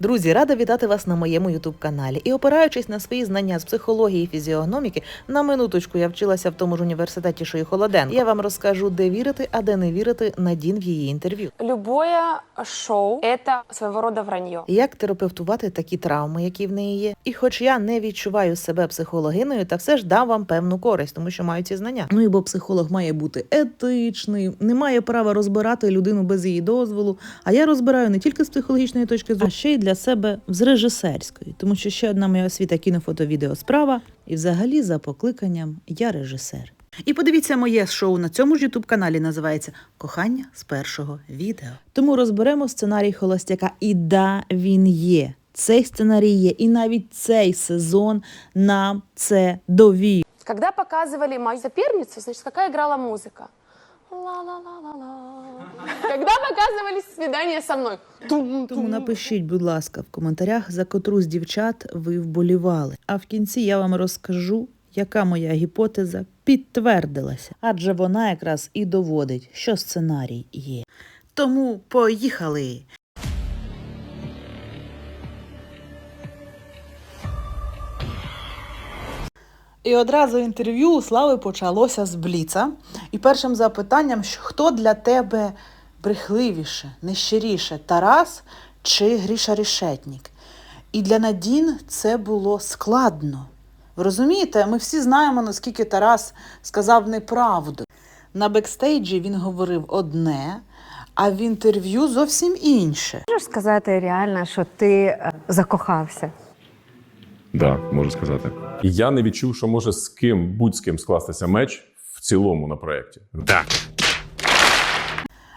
Друзі, рада вітати вас на моєму ютуб каналі. І опираючись на свої знання з психології і фізіогноміки, на минуточку я вчилася в тому ж університеті, що і Холоденко. Я вам розкажу, де вірити, а де не вірити Надін в її інтерв'ю. Любое шоу — это своего рода вранье. Як терапевтувати такі травми, які в неї є. І хоч я не відчуваю себе психологиною, та все ж дам вам певну користь, тому що маю ці знання. Ну і бо психолог має бути етичний, не має права розбирати людину без її дозволу. А я розбираю не тільки з психологічної точки зору, а ще й для себе з режисерської, тому що ще одна моя освіта кіно, фото, відео справа, і взагалі за покликанням я режисер. І подивіться моє шоу на цьому ж ютуб каналі називається Кохання з першого відео. Тому розберемо сценарій холостяка. І да, він є. Цей сценарій є, і навіть цей сезон нам це довів. Когда показывали мою соперницу, значит, какая играла музыка? Ла-ла-ла-ла-ла. Когда показывали свидание со мной? Тому напишіть, будь ласка, в коментарях, за котру з дівчат ви вболівали. А в кінці я вам розкажу, яка моя гіпотеза підтвердилася, адже вона якраз і доводить, що сценарій є. Тому поїхали! І одразу інтерв'ю у Слави почалося з Бліца. І першим запитанням, хто для тебе брехливіше, нещиріше, Тарас чи Гріша Рішетнік? І для Надін це було складно. Ви розумієте, ми всі знаємо, наскільки Тарас сказав неправду. На бекстейджі він говорив одне, а в інтерв'ю зовсім інше. Можеш сказати реально, що ти е, закохався? Да, можу сказати. Я не відчув, що може з ким будь з ким скластися меч в цілому на проєкті. Так.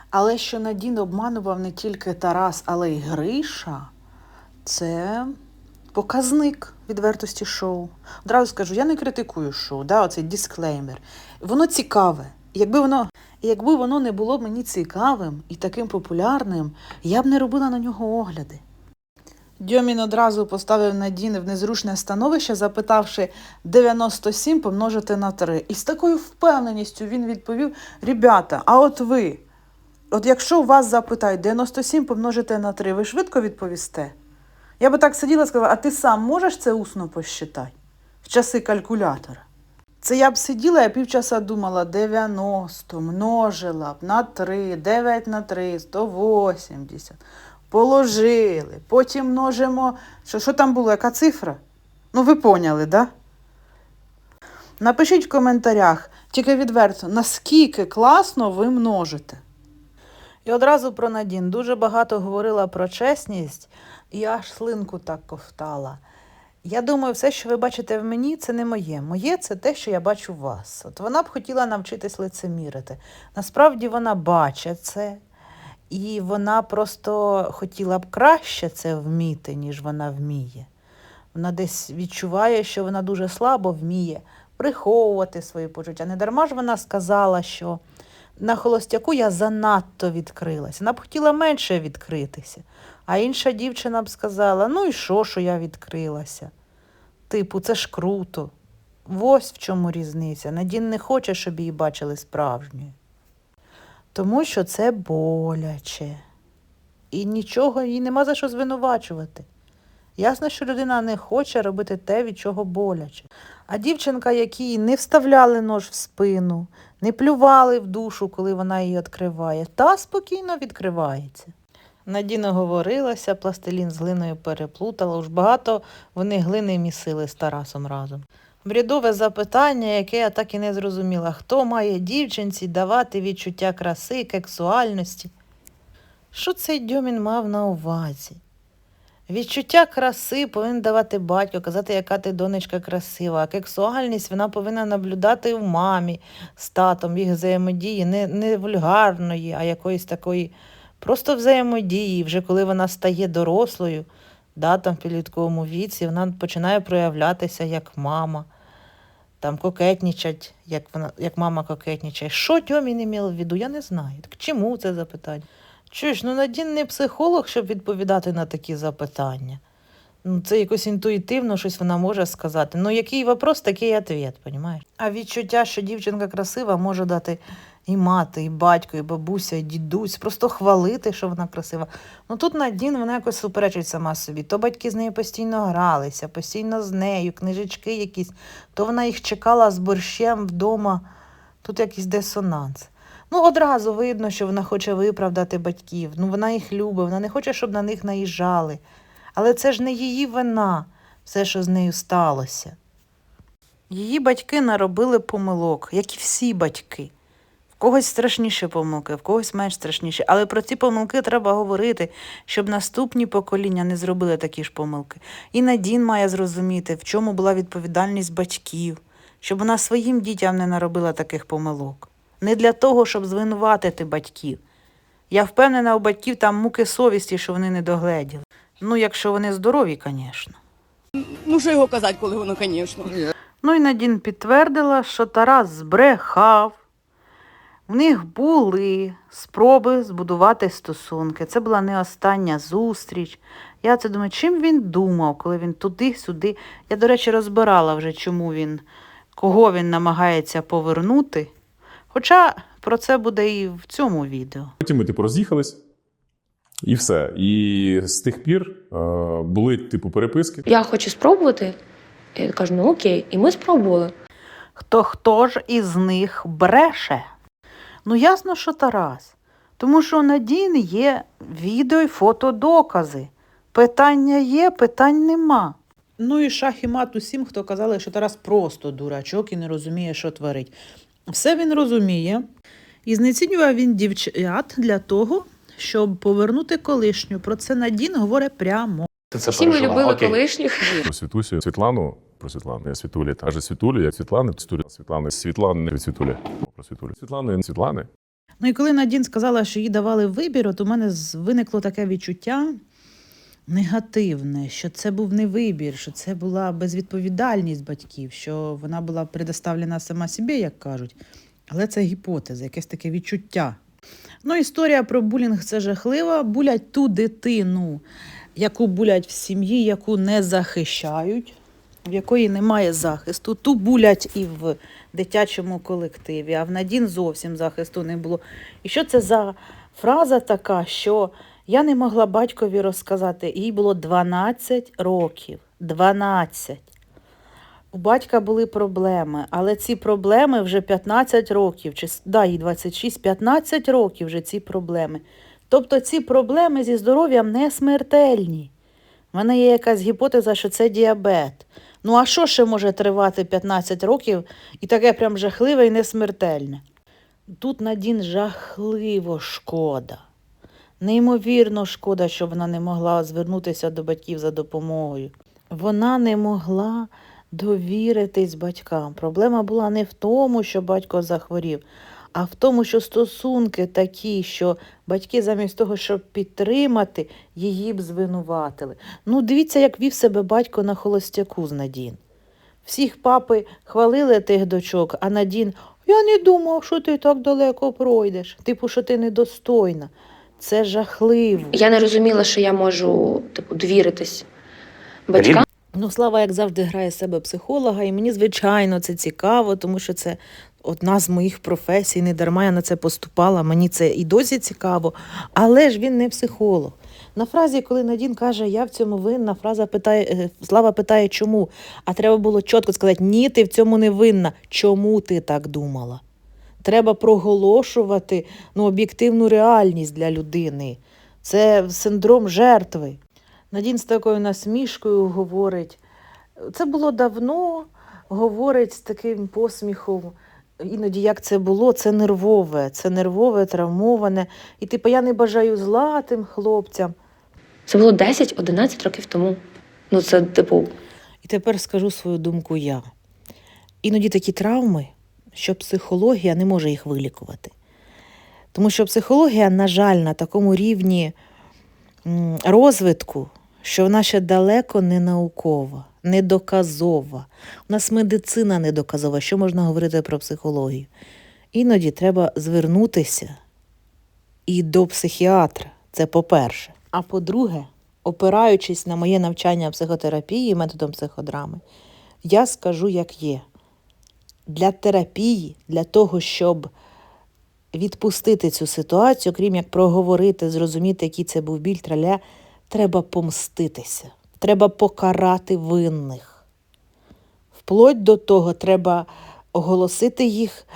Але що Надін обманував не тільки Тарас, але й Гриша, це показник відвертості шоу. Одразу скажу, я не критикую шоу, да, оцей дисклеймер. Воно цікаве. Якби воно, якби воно не було мені цікавим і таким популярним, я б не робила на нього огляди. Дьомін одразу поставив Надін в незручне становище, запитавши 97 помножити на 3. І з такою впевненістю він відповів: Ребята, а от ви, от якщо у вас запитають 97 помножити на 3, ви швидко відповісте? Я би так сиділа і сказала, а ти сам можеш це усно посчитати в часи калькулятора? Це я б сиділа, я півчаса думала 90, множила б на 3, 9 на 3, 180. Положили, потім множимо. Що, що там було, яка цифра? Ну, ви поняли, да? Напишіть в коментарях, тільки відверто, наскільки класно ви множите. І одразу про Надін. Дуже багато говорила про чесність, і аж слинку так ковтала. Я думаю, все, що ви бачите в мені, це не моє. Моє це те, що я бачу в вас. От вона б хотіла навчитись лицемірити. Насправді вона бачить це, і вона просто хотіла б краще це вміти, ніж вона вміє. Вона десь відчуває, що вона дуже слабо вміє приховувати свої почуття. Не дарма ж вона сказала, що на холостяку я занадто відкрилася. Вона б хотіла менше відкритися. А інша дівчина б сказала: ну і що, що я відкрилася? Типу, це ж круто. Ось в чому різниця. Надін не хоче, щоб її бачили справжньою. Тому що це боляче. І нічого їй нема за що звинувачувати. Ясно, що людина не хоче робити те, від чого боляче. А дівчинка, якій не вставляли нож в спину, не плювали в душу, коли вона її відкриває, та спокійно відкривається. Надіна говорилася, пластилін з глиною переплутала, уж багато вони глини місили з Тарасом разом. Брідове запитання, яке я так і не зрозуміла, хто має дівчинці давати відчуття краси, кексуальності? Що цей Дьомін мав на увазі? Відчуття краси повинен давати батько, казати, яка ти донечка красива, а кексуальність вона повинна наблюдати в мамі з татом, їх взаємодії, не, не вульгарної, а якоїсь такої просто взаємодії. Вже коли вона стає дорослою, да, там в підлітковому віці, вона починає проявлятися як мама, там кокетнічать, як, вона, як мама кокетнічає. Що Тьомін имел в виду, я не знаю. Так чому це запитання? Чуєш, ну Надін не психолог, щоб відповідати на такі запитання. Ну, це якось інтуїтивно щось вона може сказати. Ну, який вопрос, такий відповідь, понімаєш? А відчуття, що дівчинка красива, може дати і мати, і батько, і бабуся, і дідусь, просто хвалити, що вона красива. Ну тут Надін вона якось суперечить сама собі. То батьки з нею постійно гралися, постійно з нею, книжечки якісь, то вона їх чекала з борщем вдома. Тут якийсь дисонанс. Ну, одразу видно, що вона хоче виправдати батьків. Ну, вона їх любить, вона не хоче, щоб на них наїжджали. Але це ж не її вина, все, що з нею сталося. Її батьки наробили помилок, як і всі батьки. Когось страшніші помилки, в когось менш страшніші. Але про ці помилки треба говорити, щоб наступні покоління не зробили такі ж помилки. І Надін має зрозуміти, в чому була відповідальність батьків, щоб вона своїм дітям не наробила таких помилок. Не для того, щоб звинуватити батьків. Я впевнена, у батьків там муки совісті, що вони не догледіли. Ну, якщо вони здорові, звісно. Ну, що його казати, коли воно, звісно. Ну і Надін підтвердила, що Тарас збрехав. В них були спроби збудувати стосунки. Це була не остання зустріч. Я це думаю, чим він думав, коли він туди-сюди. Я, до речі, розбирала вже, чому він, кого він намагається повернути. Хоча про це буде і в цьому відео. Потім ми, типу, роз'їхались, і все. І з тих пір е, були, типу, переписки. Я хочу спробувати. Я кажу, ну окей, і ми спробували. Хто хто ж із них бреше? Ну, ясно, що Тарас. Тому що у Надін є відео і фотодокази. Питання є, питань нема. Ну і шах і мат усім, хто казали, що Тарас просто дурачок і не розуміє, що творить. Все він розуміє. І знецінював він дівчат для того, щоб повернути колишню. Про це Надін говорить прямо. Це Всі ми пережила. любили Окей. колишніх. Світусю, Світлану, про Світлану, я Світулі, та же Світулі, як Світлани, Світулі, Світлани, Світлани, від Світулі, про Світулі. Світлани, Світлани. Ну і коли Надін сказала, що їй давали вибір, от у мене виникло таке відчуття негативне, що це був не вибір, що це була безвідповідальність батьків, що вона була предоставлена сама собі, як кажуть. Але це гіпотеза, якесь таке відчуття. Ну, історія про булінг це жахлива. Булять ту дитину, яку булять в сім'ї, яку не захищають, в якої немає захисту. Ту булять і в дитячому колективі, а в Надін зовсім захисту не було. І що це за фраза така, що я не могла батькові розказати, їй було 12 років. 12. У батька були проблеми, але ці проблеми вже 15 років, чи да, їй 26, 15 років вже ці проблеми. Тобто ці проблеми зі здоров'ям не смертельні. У мене є якась гіпотеза, що це діабет. Ну а що ще може тривати 15 років і таке прям жахливе і несмертельне? Тут Надін жахливо шкода. Неймовірно шкода, що вона не могла звернутися до батьків за допомогою. Вона не могла довіритись батькам. Проблема була не в тому, що батько захворів, а в тому, що стосунки такі, що батьки замість того, щоб підтримати, її б звинуватили. Ну, дивіться, як вів себе батько на холостяку з Надін. Всіх папи хвалили тих дочок, а Надін, я не думав, що ти так далеко пройдеш. Типу, що ти недостойна. Це жахливо. Я не розуміла, що я можу типу довіритись батькам. Ну, Слава, як завжди, грає себе психолога, і мені, звичайно, це цікаво, тому що це одна з моїх професій. Не дарма я на це поступала. Мені це і досі цікаво. Але ж він не психолог. На фразі, коли Надін каже, я в цьому винна, фраза питає, е, Слава питає, чому? А треба було чітко сказати, ні, ти в цьому не винна. Чому ти так думала? Треба проголошувати ну, об'єктивну реальність для людини. Це синдром жертви. Надін з такою насмішкою говорить. Це було давно, говорить з таким посміхом. Іноді як це було, це нервове, це нервове, травмоване. І типу, я не бажаю зла тим хлопцям. Це було 10-11 років тому. Ну, це типу, І тепер скажу свою думку я. Іноді такі травми, що психологія не може їх вилікувати. Тому що психологія, на жаль, на такому рівні розвитку, що вона ще далеко не наукова, не доказова. У нас медицина не доказова. Що можна говорити про психологію? Іноді треба звернутися і до психіатра. Це по-перше. А по-друге, опираючись на моє навчання психотерапії методом психодрами, я скажу, як є. Для терапії, для того, щоб відпустити цю ситуацію, крім як проговорити, зрозуміти, який це був біль, траля, треба помститися. Треба покарати винних. Вплоть до того треба оголосити їх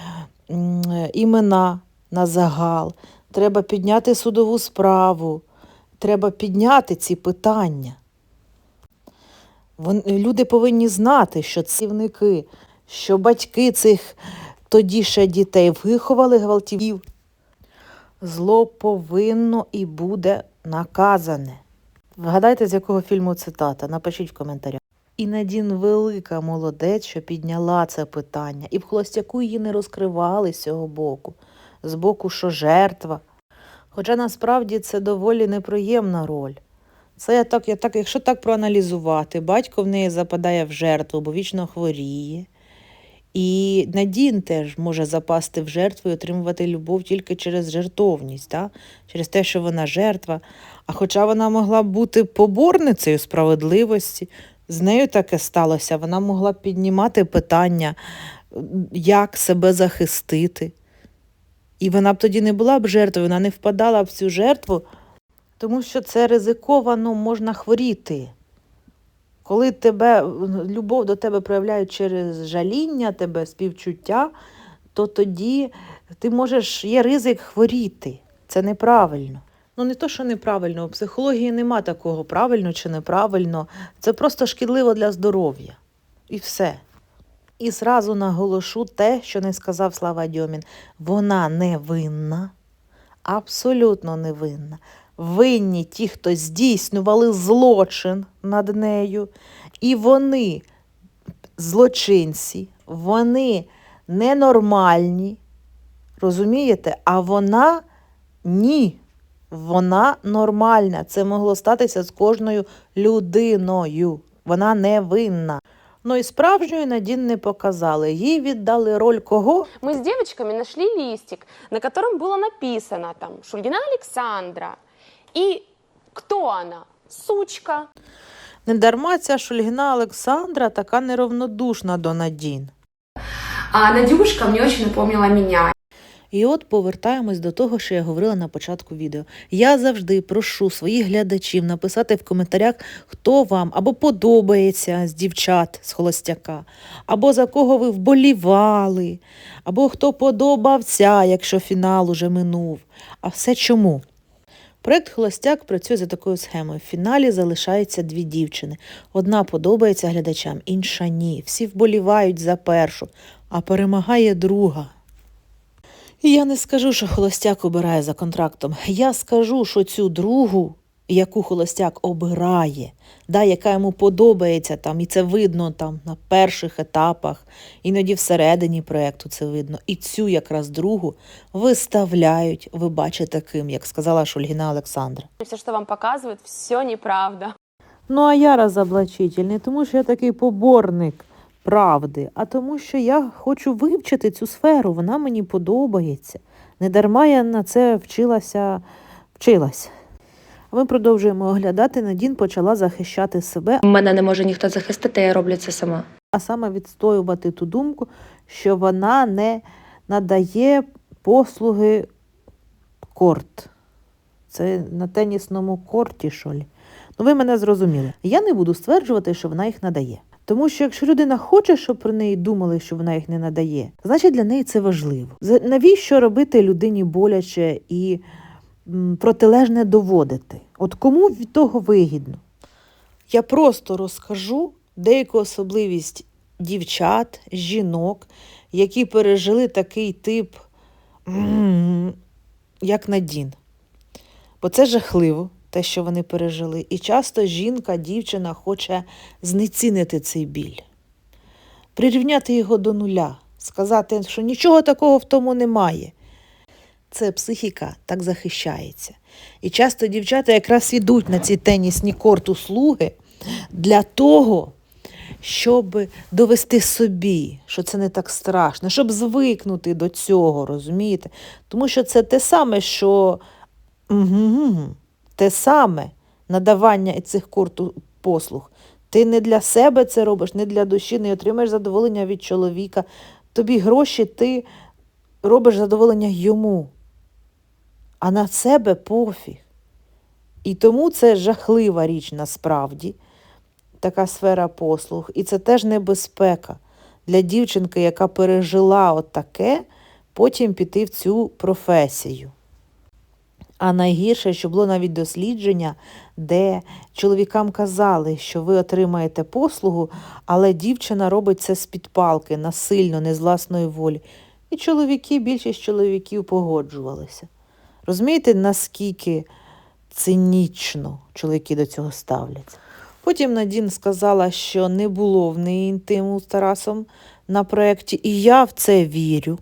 імена на загал, треба підняти судову справу, треба підняти ці питання. Люди повинні знати, що цівники, що батьки цих тоді ще дітей виховали гвалтівів. Зло повинно і буде наказане. Вгадайте, з якого фільму цитата, напишіть в коментарях. І Надін велика молодець, що підняла це питання, і в холостяку її не розкривали з цього боку, з боку, що жертва. Хоча насправді це доволі неприємна роль. Це я так, я так, якщо так проаналізувати, батько в неї западає в жертву, бо вічно хворіє. І Надін теж може запасти в жертву і отримувати любов тільки через жертовність, да? через те, що вона жертва. А хоча вона могла бути поборницею справедливості, з нею таке сталося. Вона могла піднімати питання, як себе захистити. І вона б тоді не була б жертвою, вона не впадала б в цю жертву, тому що це ризиковано можна хворіти. Коли тебе, любов до тебе проявляють через жаління, тебе співчуття, то тоді ти можеш, є ризик хворіти. Це неправильно. Ну, не то, що неправильно, у психології нема такого правильно чи неправильно. Це просто шкідливо для здоров'я. І все. І зразу наголошу те, що не сказав Слава Дьомін. Вона не винна, абсолютно не винна. Винні ті, хто здійснювали злочин над нею, і вони злочинці, вони ненормальні, розумієте? А вона ні. Вона нормальна. Це могло статися з кожною людиною. Вона не винна. Ну і справжньої Надін не показали. Їй віддали роль кого? Мы с девочками нашли листик, на котором было написано там Шульгина Александра. И кто она? Сучка. Недарма ця Шульгіна Олександра така неравнодушна до Надін. А Надюшка мне очень напомнила меня. І от повертаємось до того, що я говорила на початку відео. Я завжди прошу своїх глядачів написати в коментарях, хто вам або подобається з дівчат з холостяка, або за кого ви вболівали, або хто подобався, якщо фінал уже минув. А все чому? Проект Холостяк працює за такою схемою. В фіналі залишаються дві дівчини. Одна подобається глядачам, інша ні. Всі вболівають за першу, а перемагає друга. І я не скажу, що холостяк обирає за контрактом. Я скажу, що цю другу, яку холостяк обирає, да, яка йому подобається там, і це видно там на перших етапах, іноді всередині проєкту це видно. І цю якраз другу виставляють, ви бачите ким, як сказала Шульгіна Олександра. Все, что вам показывают, все неправда. Ну, а я розоблачитель не тому, що я такий поборник правди, а тому, що я хочу вивчити цю сферу, вона мені подобається. Недарма я на це вчилася, вчилась. Ми продовжуємо оглядати. Надін почала захищати себе, Мене не може ніхто захистити, я роблю це сама. а саме відстоювати ту думку, що вона не надає послуги корт. Це на тенісному корті, що лі. Ну, ви мене зрозуміли. Я не буду стверджувати, що вона їх надає. Тому що якщо людина хоче, щоб про неї думали, що вона їх не надає, значить для неї це важливо. Навіщо робити людині боляче і протилежне доводити? От кому від того вигідно? Я просто розкажу деяку особливість дівчат, жінок, які пережили такий тип, як Надін. Бо це жахливо, те, що вони пережили. І часто жінка, дівчина хоче знецінити цей біль, прирівняти його до нуля, сказати, що нічого такого в тому немає. Це психіка так захищається. І часто дівчата якраз ідуть на ці тенісні корт-услуги для того, щоб довести собі, що це не так страшно, щоб звикнути до цього, розумієте? Тому що це те саме, що угу, те саме надавання цих корту послуг. Ти не для себе це робиш, не для душі, не отримаєш задоволення від чоловіка. Тобі гроші ти робиш задоволення йому, а на себе пофіг. І тому це жахлива річ насправді, така сфера послуг. І це теж небезпека для дівчинки, яка пережила отаке, потім піти в цю професію. А найгірше, що було навіть дослідження, де чоловікам казали, що ви отримаєте послугу, але дівчина робить це з-під палки, насильно, не з власної волі. І чоловіки, більшість чоловіків погоджувалися. Розумієте, наскільки цинічно чоловіки до цього ставляться? Потім Надін сказала, що не було в неї інтиму з Тарасом на проєкті, і я в це вірю.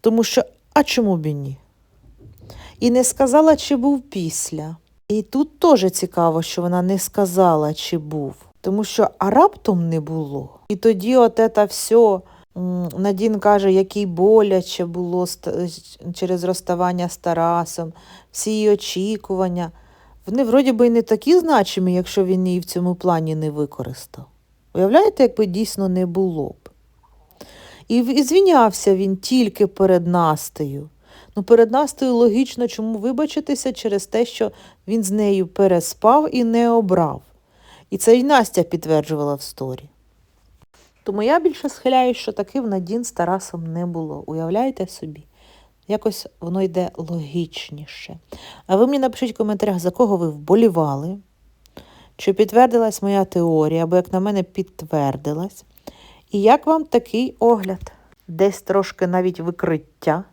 Тому що, а чому б і ні? І не сказала, чи був після. І тут теж цікаво, що вона не сказала, чи був. Тому що а раптом не було. І тоді от це все, Надін каже, який боляче було через розставання з Тарасом, всі її очікування. Вони вроді би і не такі значимі, якщо він її в цьому плані не використав. Уявляєте, якби дійсно не було б. І, звінявся він тільки перед Настею. Ну, перед Настею логічно, чому вибачитися через те, що він з нею переспав і не обрав. І це й Настя підтверджувала в сторі. Тому я більше схиляюсь, що таки в Надін з Тарасом не було. Уявляєте собі? Якось воно йде логічніше. А ви мені напишіть в коментарях, за кого ви вболівали, чи підтвердилась моя теорія, або, як на мене, підтвердилась. І як вам такий огляд? Десь трошки навіть викриття.